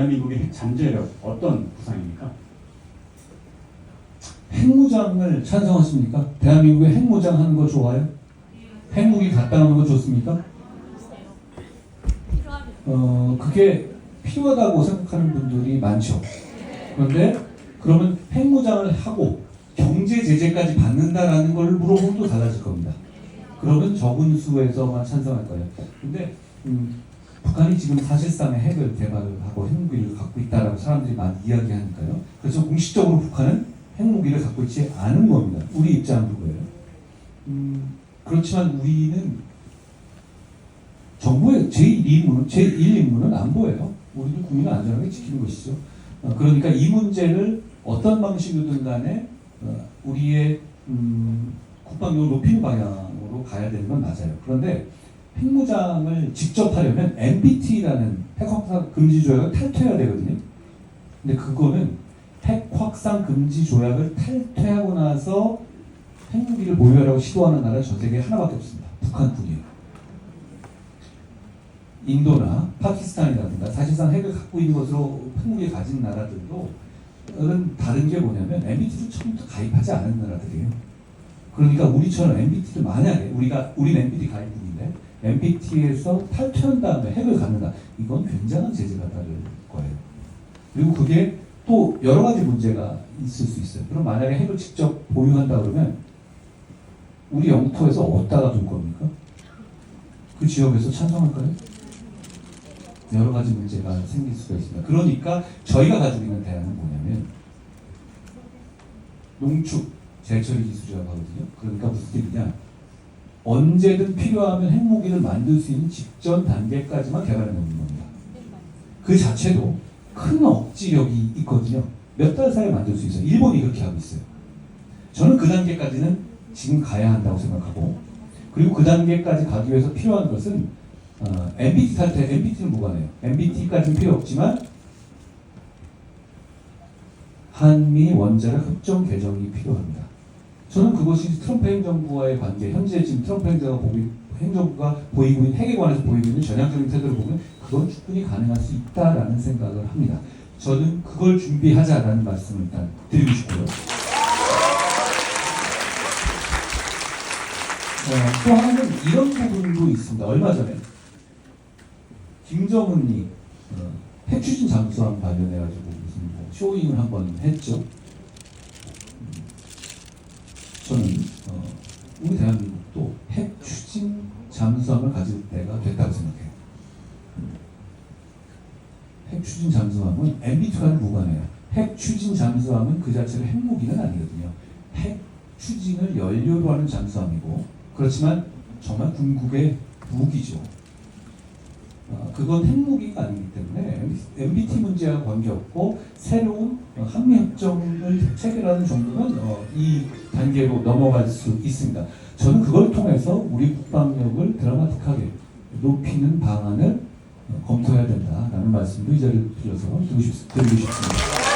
대한민국의 핵 잠재력 어떤 구상입니까? 핵무장을 찬성하십니까? 대한민국에 핵무장 하는 거 좋아요? 핵무기 갖다 놓는 거 좋습니까? 어, 그게 필요하다고 생각하는 분들이 많죠. 그런데 그러면 핵무장을 하고 경제 제재까지 받는다라는 걸 물어보면 또 달라질 겁니다. 그러면 적은 수에서만 찬성할 거예요. 근데 음, 북한이 지금 사실상의 핵을 개발하고 핵무기를 갖고 있다라고 사람들이 많이 이야기하니까요. 그래서 공식적으로 북한은 핵무기를 갖고 있지 않은 겁니다. 우리 입장은 그거예요. 음, 그렇지만 우리는 정부의 제1 임무는 제1 임무는 안보예요. 우리는 국민을 안전하게 지키는 것이죠. 어, 그러니까 이 문제를 어떤 방식이든 간에 어, 우리의 음, 국방력을 높이는 방향으로 가야 되는 건 맞아요. 그런데 핵무장을 직접 하려면 NPT라는 핵 확산 금지 조약을 탈퇴해야 되거든요. 근데 그거는 핵 확산 금지 조약을 탈퇴하고 나서 핵무기를 보유하려고 시도하는 나라 전 세계에 하나밖에 없습니다. 북한뿐이에요. 인도나 파키스탄이라든가 사실상 핵을 갖고 있는 것으로 핵무기를 가진 나라들도 은 다른 게 뭐냐면 NPT를 처음부터 가입하지 않은 나라들이에요. 그러니까 우리처럼 NPT를 만약에 우리가 우리 NPT 가입 NPT에서 탈퇴한 다음에 핵을 갖는다. 이건 굉장한 제재가 따를 거예요. 그리고 그게 또 여러 가지 문제가 있을 수 있어요. 그럼 만약에 핵을 직접 보유한다 그러면 우리 영토에서 어디다가 둘 겁니까? 그 지역에서 찬성할까요? 여러 가지 문제가 생길 수가 있습니다. 그러니까 저희가 가지고 있는 대안은 뭐냐면 농축 재처리 기술이라고 하거든요. 그러니까 무슨 얘기냐? 언제든 필요하면 핵무기를 만들 수 있는 직전 단계까지만 개발해 놓는 겁니다. 그 자체도 큰 억지력이 있거든요. 몇 달 사이에 만들 수 있어요. 일본이 그렇게 하고 있어요. 저는 그 단계까지는 지금 가야 한다고 생각하고 그리고 그 단계까지 가기 위해서 필요한 것은 어, MBT 탈퇴, MBT는 무관해요. MBT까지는 필요 없지만 한미 원자력 협정 개정이 필요합니다. 저는 그것이 트럼프 행정부와의 관계, 현재 지금 트럼프 행정부가 보이, 행정부가 보이고 있는 핵에 관해서 보이고 있는 전향적인 태도를 보면 그건 충분히 가능할 수 있다라는 생각을 합니다. 저는 그걸 준비하자라는 말씀을 일단 드리고 싶고요. 어, 또 하나는 이런 부분도 있습니다. 얼마 전에 김정은이 어, 핵추진 잠수함 관련해가지고 무슨 뭐 쇼잉을 한번 했죠. 음, 저는 어, 우리 대한민국도 핵 추진 잠수함을 가질 때가 됐다고 생각해요. 음, 핵추진 잠수함은 MB2와는 무관해요. 핵 추진 잠수함은 그 자체로 핵무기는 아니거든요. 핵 추진을 연료로 하는 잠수함이고 그렇지만 정말 궁극의 무기죠. 어, 그건 핵무기가 아니기 때문에 MBT 문제와 관계없고 새로운 어, 한미 협정을 체결하는 정도는 어, 이 단계로 넘어갈 수 있습니다. 저는 그걸 통해서 우리 국방력을 드라마틱하게 높이는 방안을 어, 검토해야 된다라는 말씀도 이 자리를 싶- 드리고 싶습니다.